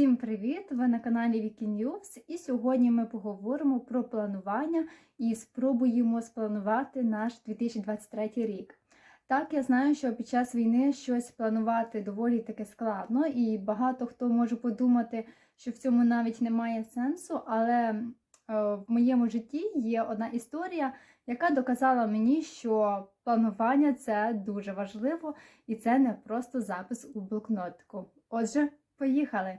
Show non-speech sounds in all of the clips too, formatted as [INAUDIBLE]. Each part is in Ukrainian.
Всім привіт! Ви на каналі Wiki News і сьогодні ми поговоримо про планування і спробуємо спланувати наш 2023 рік. Так, я знаю, що під час війни щось планувати доволі таки складно, і багато хто може подумати, що в цьому навіть немає сенсу, але е, в моєму житті є одна історія, яка доказала мені, що планування це дуже важливо, і це не просто запис у блокнотику. Отже, поїхали!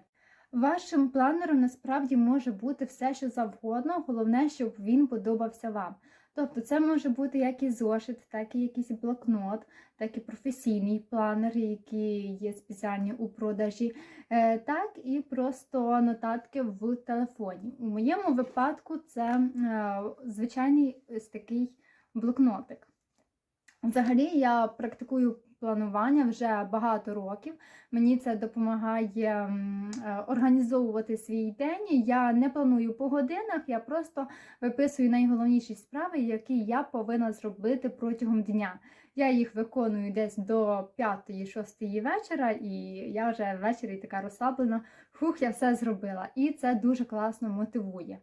Вашим планером насправді може бути все, що завгодно, головне, щоб він подобався вам. Тобто, це може бути як і зошит, так і якийсь блокнот, так і професійний планер, які є спеціальні у продажі, е, так і просто нотатки в телефоні. У моєму випадку це е, звичайний ось такий блокнотик. Взагалі, я практикую планування вже багато років. Мені це допомагає е, організовувати свій день. Я не планую по годинах, я просто виписую найголовніші справи, які я повинна зробити протягом дня. Я їх виконую десь до 5-6 вечора, і я вже ввечері така розслаблена. Хух, я все зробила. І це дуже класно мотивує.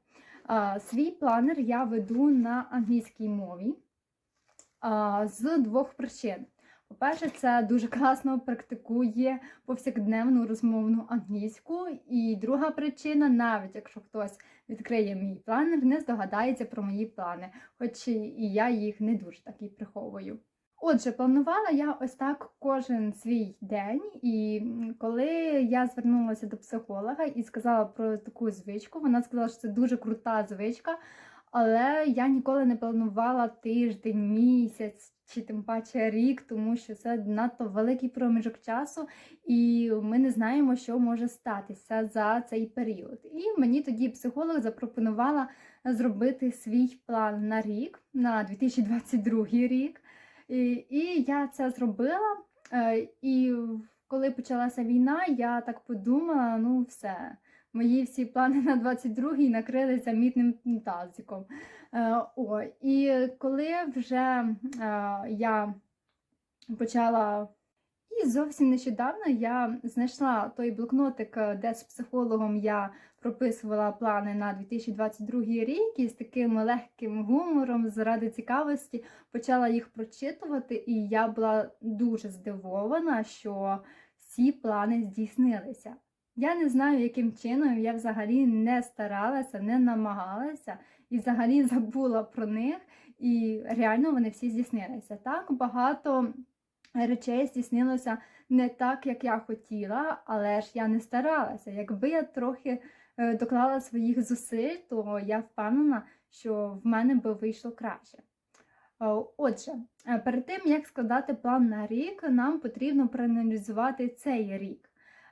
Свій планер я веду на англійській мові з двох причин. По-перше, це дуже класно практикує повсякденну розмовну англійську. І друга причина, навіть якщо хтось відкриє мій планер, не здогадається про мої плани, хоч і я їх не дуже так і приховую. Отже, планувала я ось так кожен свій день, і коли я звернулася до психолога і сказала про таку звичку, вона сказала, що це дуже крута звичка, але я ніколи не планувала тиждень, місяць чи тим паче рік, тому що це надто великий проміжок часу, і ми не знаємо, що може статися за цей період. І мені тоді психолог запропонувала зробити свій план на рік, на 2022 рік. І, і я це зробила. Е, І коли почалася війна, я так подумала: ну все, мої всі плани на 22-й накрилися мітним тазиком. Е, О, І коли вже е, я почала. І зовсім нещодавно я знайшла той блокнотик, е, де з психологом я прописувала плани на 2022 рік і з таким легким гумором, заради цікавості, почала їх прочитувати, і я була дуже здивована, що всі плани здійснилися. Я не знаю, яким чином я взагалі не старалася, не намагалася і взагалі забула про них, і реально вони всі здійснилися. Так багато речей здійснилося не так, як я хотіла, але ж я не старалася. Якби я трохи е, доклала своїх зусиль, то я впевнена, що в мене би вийшло краще. Е, Отже, е, перед тим як складати план на рік, нам потрібно проаналізувати цей рік.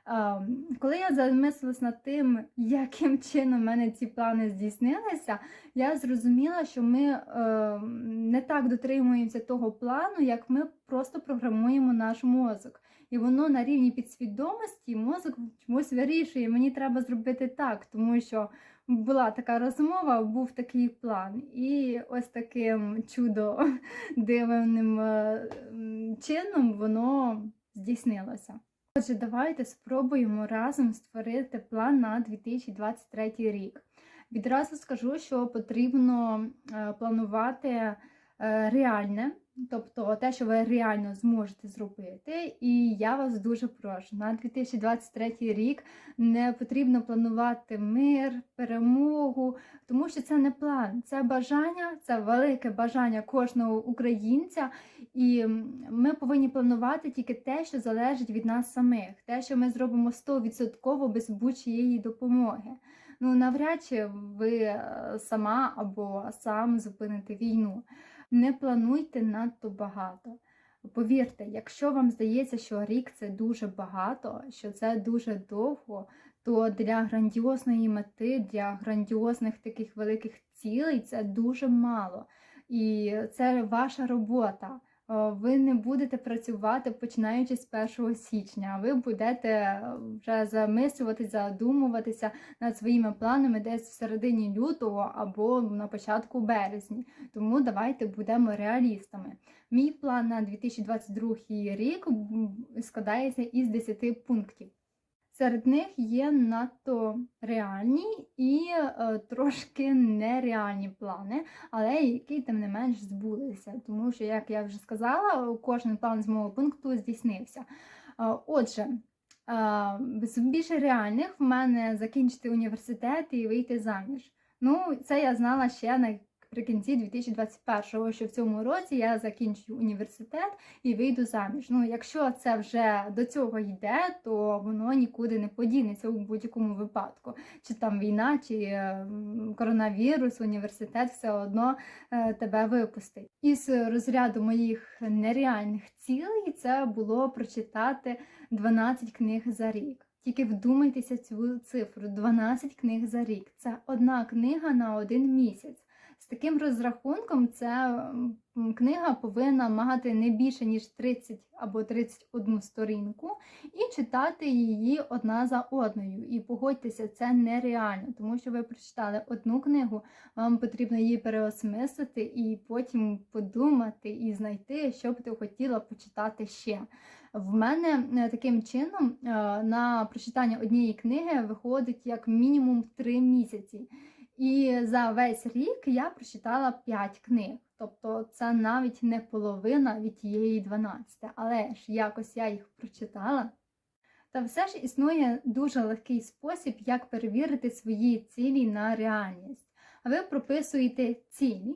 Ем, коли я замислилась над тим, [LAUGHS] яким чином в мене ці плани здійснилися, я зрозуміла, що ми ем, не так дотримуємося того плану, як ми просто програмуємо наш мозок. І воно на рівні підсвідомості мозок чомусь вирішує, мені треба зробити так, тому що була така розмова, був такий план. І ось таким чудо [LAUGHS] дивним е, чином воно здійснилося. Отже, давайте спробуємо разом створити план на 2023 рік. Відразу скажу, що потрібно е, планувати е, реальне, тобто те, що ви реально зможете зробити. І я вас дуже прошу, на 2023 рік не потрібно планувати мир, перемогу, тому що це не план, це бажання, це велике бажання кожного українця. І ми повинні планувати тільки те, що залежить від нас самих, те, що ми зробимо 100% без будь-чиєї допомоги. Ну, навряд чи ви е, сама або сам зупините війну. Не плануйте надто багато. Повірте, якщо вам здається, що рік це дуже багато, що це дуже довго, то для грандіозної мети, для грандіозних таких великих цілей це дуже мало. І це ваша робота ви не будете працювати починаючи з 1 січня. Ви будете вже замислюватися, задумуватися над своїми планами десь в середині лютого або на початку березня. Тому давайте будемо реалістами. Мій план на 2022 рік складається із 10 пунктів. Серед них є надто реальні і е, трошки нереальні плани, але які тим не менш збулися. Тому що, як я вже сказала, кожен план з мого пункту здійснився. Е, Отже, е, з більш реальних в мене закінчити університет і вийти заміж. Ну, це я знала ще наприкінці 2021-го, що в цьому році я закінчу університет і вийду заміж. Ну, якщо це вже до цього йде, то воно нікуди не подінеться у будь-якому випадку. Чи там війна, чи е, коронавірус, університет все одно е, тебе випустить. Із розряду моїх нереальних цілей це було прочитати 12 книг за рік. Тільки вдумайтеся цю цифру: 12 книг за рік. Це одна книга на один місяць. З таким розрахунком ця книга повинна мати не більше ніж 30 або 31 сторінку і читати її одна за одною. І погодьтеся, це нереально, тому що ви прочитали одну книгу, вам потрібно її переосмислити і потім подумати і знайти, що б ти хотіла почитати ще. В мене е, таким чином е, на прочитання однієї книги виходить як мінімум 3 місяці. І за весь рік я прочитала 5 книг. Тобто це навіть не половина від тієї 12. Але ж якось я їх прочитала. Та все ж існує дуже легкий спосіб, як перевірити свої цілі на реальність. Ви прописуєте цілі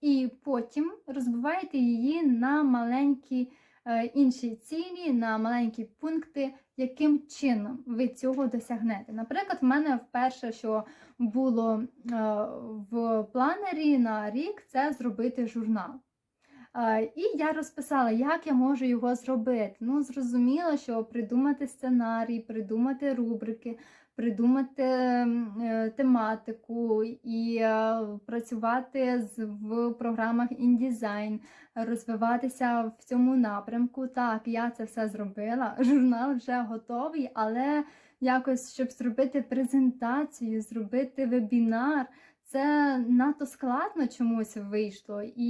і потім розбиваєте її на маленькі е, інші цілі, на маленькі пункти, яким чином ви цього досягнете. Наприклад, в мене вперше, що було е, в планері на рік, це зробити журнал. Е, І я розписала, як я можу його зробити. Ну, зрозуміло, що придумати сценарій, придумати рубрики, придумати е, тематику і е, працювати в програмах InDesign, розвиватися в цьому напрямку. Так, я це все зробила. [LAUGHS] Журнал вже готовий, але якось, щоб зробити презентацію, зробити вебінар. Це надто складно чомусь вийшло, і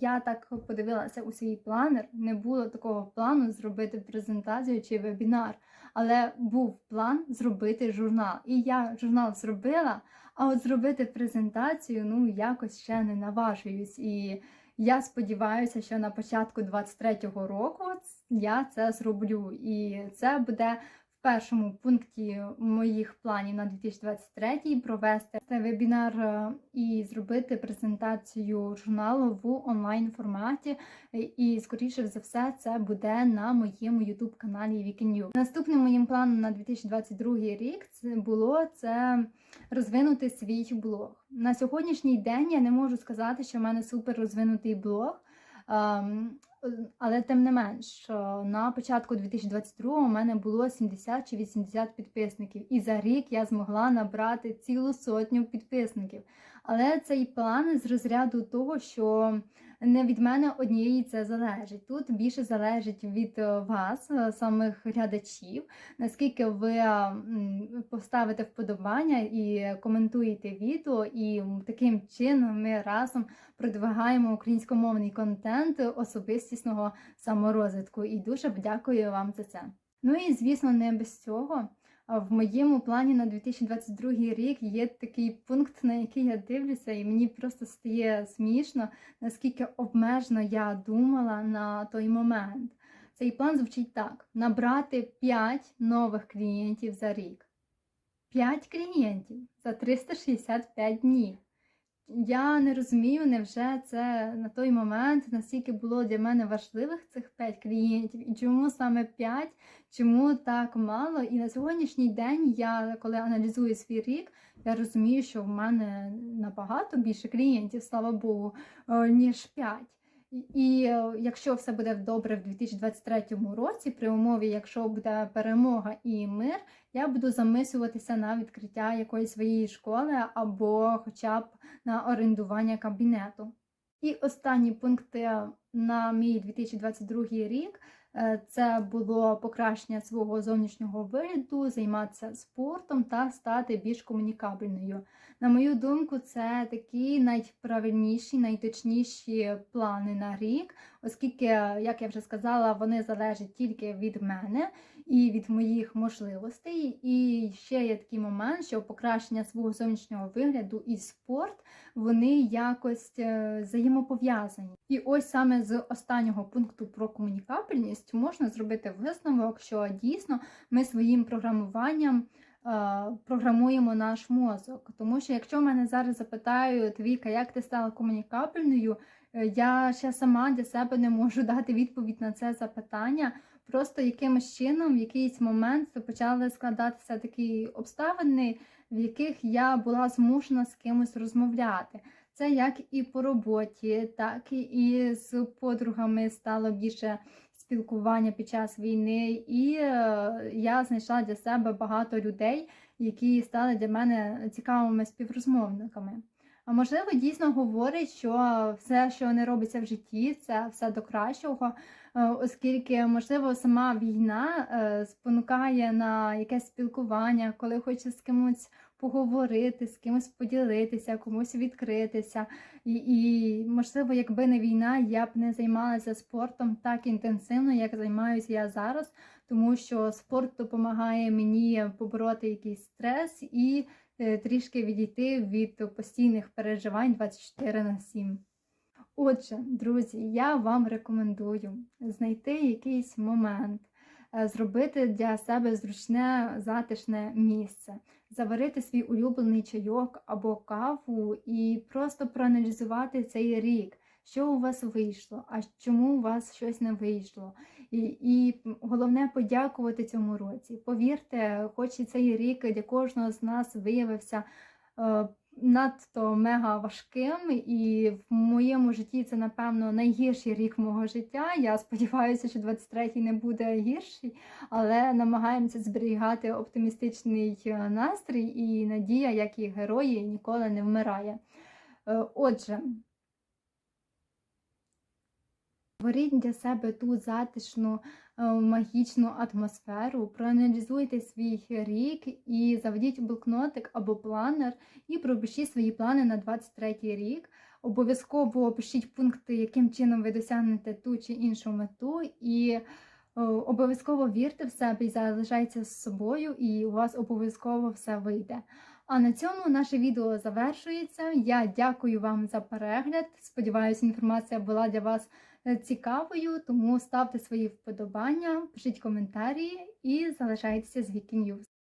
я так подивилася у свій планер. Не було такого плану зробити презентацію чи вебінар, але був план зробити журнал. І я журнал зробила, а от зробити презентацію ну якось ще не наважуюсь. І я сподіваюся, що на початку 23-го року я це зроблю. І це буде першому пункті моїх планів на 2023 провести цей вебінар е, і зробити презентацію журналу в онлайн форматі. І, скоріше за все, це буде на моєму youtube каналі Weekend Наступним моїм планом на 2022 рік це було це розвинути свій блог. На сьогоднішній день я не можу сказати, що в мене супер розвинутий блог. Ем, але тим не менш, е, на початку 2022 у мене було 70 чи 80 підписників, і за рік я змогла набрати цілу сотню підписників. Але цей план з розряду того, що не від мене однієї це залежить. Тут більше залежить від е, вас, е, самих глядачів, наскільки ви поставите вподобання і коментуєте відео, і таким чином ми разом продвигаємо українськомовний контент особистісного саморозвитку. І дуже дякую вам за це. Ну і звісно, не без цього. В моєму плані на 2022 рік є такий пункт, на який я дивлюся, і мені просто стає смішно, наскільки обмежено я думала на той момент. Цей план звучить так: набрати 5 нових клієнтів за рік. 5 клієнтів за 365 днів. Я не розумію, невже це на той момент настільки було для мене важливих цих 5 клієнтів, і чому саме 5, чому так мало. І на сьогоднішній день я, коли аналізую свій рік, я розумію, що в мене набагато більше клієнтів, слава Богу, е, ніж 5. І- е, якщо все буде добре в 2023 році, при умові, якщо буде перемога і мир, я буду замислюватися на відкриття якоїсь своєї школи або хоча б на орендування кабінету. І останні пункти на мій 2022 рік е, це було покращення свого зовнішнього вигляду, займатися спортом та стати більш комунікабельною. На мою думку, це такі найправильніші, найточніші плани на рік, оскільки, як я вже сказала, вони залежать тільки від мене. і від моїх можливостей. І ще є такий момент, що покращення свого зовнішнього вигляду і спорт вони якось е, взаємопов'язані. І ось саме з останнього пункту про комунікабельність можна зробити висновок, що дійсно ми своїм програмуванням. Е, Програмуємо наш мозок, тому що якщо мене зараз запитають, Віка, як ти стала комунікабельною, е, я ще сама для себе не можу [LAUGHS] дати відповідь на це запитання. Просто якимось чином, в якийсь момент почали складатися такі обставини, в яких я була змушена з кимось розмовляти. Це як і по роботі, так і з подругами стало більше спілкування під час війни, і е, я знайшла для себе багато людей, які стали для мене цікавими співрозмовниками. А можливо, дійсно говорить, що все, що не робиться в житті, це все до кращого, е, оскільки, можливо, сама війна е, спонукає на якесь спілкування, коли хоче з кимось поговорити, з кимось поділитися, комусь відкритися. І, і можливо, якби не війна, я б не займалася спортом так інтенсивно, як займаюся я зараз, тому що спорт допомагає мені побороти якийсь стрес і е, трішки відійти від постійних переживань 24 на 7. Отже, друзі, я вам рекомендую знайти якийсь момент, е, зробити для себе зручне затишне місце, заварити свій улюблений чайок або каву і просто проаналізувати цей рік, що у вас вийшло, а чому у вас щось не вийшло. І, і головне подякувати цьому році. Повірте, хоч і цей рік для кожного з нас виявився е, надто мега важким, і в моєму житті це, напевно, найгірший рік мого життя. Я сподіваюся, що 23-й не буде гірший, але намагаємося зберігати оптимістичний е, настрій і надія, як і герої, ніколи не вмирає. Е, Отже, Створіть для себе ту затишну магічну атмосферу, проаналізуйте свій рік і заведіть блокнотик або планер і пропишіть свої плани на 23 рік. Обов'язково опишіть пункти, яким чином ви досягнете ту чи іншу мету, і е, обов'язково вірте в себе і залишайтеся з собою, і у вас обов'язково все вийде. А на цьому наше відео завершується. Я дякую вам за перегляд. Сподіваюся, інформація була для вас е, цікавою, тому ставте свої вподобання, пишіть коментарі і залишайтеся з Вікі News.